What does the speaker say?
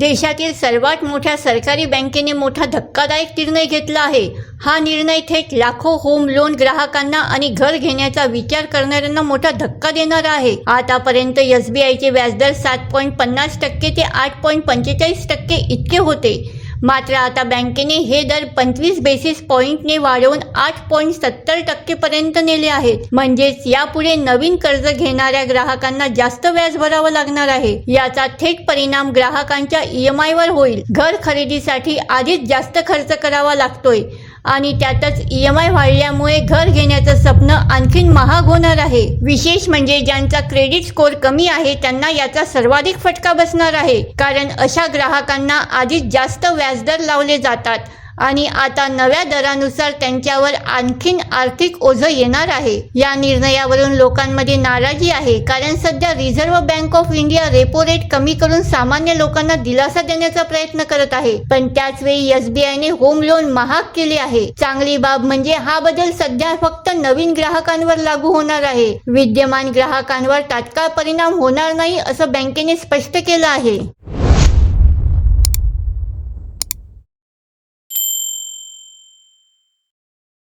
देशातील सर्वात मोठ्या सरकारी बँकेने मोठा धक्कादायक निर्णय घेतला आहे. हा निर्णय थेट लाखो होम लोन ग्राहकांना आणि घर घेण्याचा विचार करणाऱ्यांना मोठा धक्का देणार आहे. आतापर्यंत एस बी आयचे व्याजदर सात पॉईंट पन्नास टक्के ते आठ पॉईंट पंचेचाळीस टक्के इतके होते. मात्र आता बँकेने हे दर पंचवीस बेसिस पॉईंटने वाढवून आठ पॉईंट सत्तर टक्केपर्यंत नेले आहेत. म्हणजेच यापुढे नवीन कर्ज घेणाऱ्या ग्राहकांना जास्त व्याज भरावं लागणार आहे. याचा थेट परिणाम ग्राहकांच्या ई एम होईल. घर खरेदीसाठी आधीच जास्त खर्च करावा लागतोय. आणि त्यातच ई एम आय वाढल्यामुळे घर घेण्याचं स्वप्न आणखीन महाग होणार आहे. विशेष म्हणजे ज्यांचा क्रेडिट स्कोर कमी आहे त्यांना याचा सर्वाधिक फटका बसणार आहे. कारण अशा ग्राहकांना आधीच जास्त व्याजदर लावले जातात. आणि आता नव्या दरानुसार त्यांच्यावर आणखीन आर्थिक ओझं येणार आहे. या निर्णयावरून लोकांमध्ये नाराजी आहे. कारण सध्या reserve bank of India repo rate कमी करून सामान्य लोकांना दिलासा देण्याचा प्रयत्न करत आहे. पण त्याच वेळी एसबीआयने होम लोन महाग केले आहे. चांगली बाब म्हणजे हा बदल सध्या फक्त नवीन ग्राहकांवर लागू होणार आहे. विद्यमान ग्राहकांवर तात्काळ परिणाम होणार नाही असं बँकेने स्पष्ट केलं आहे.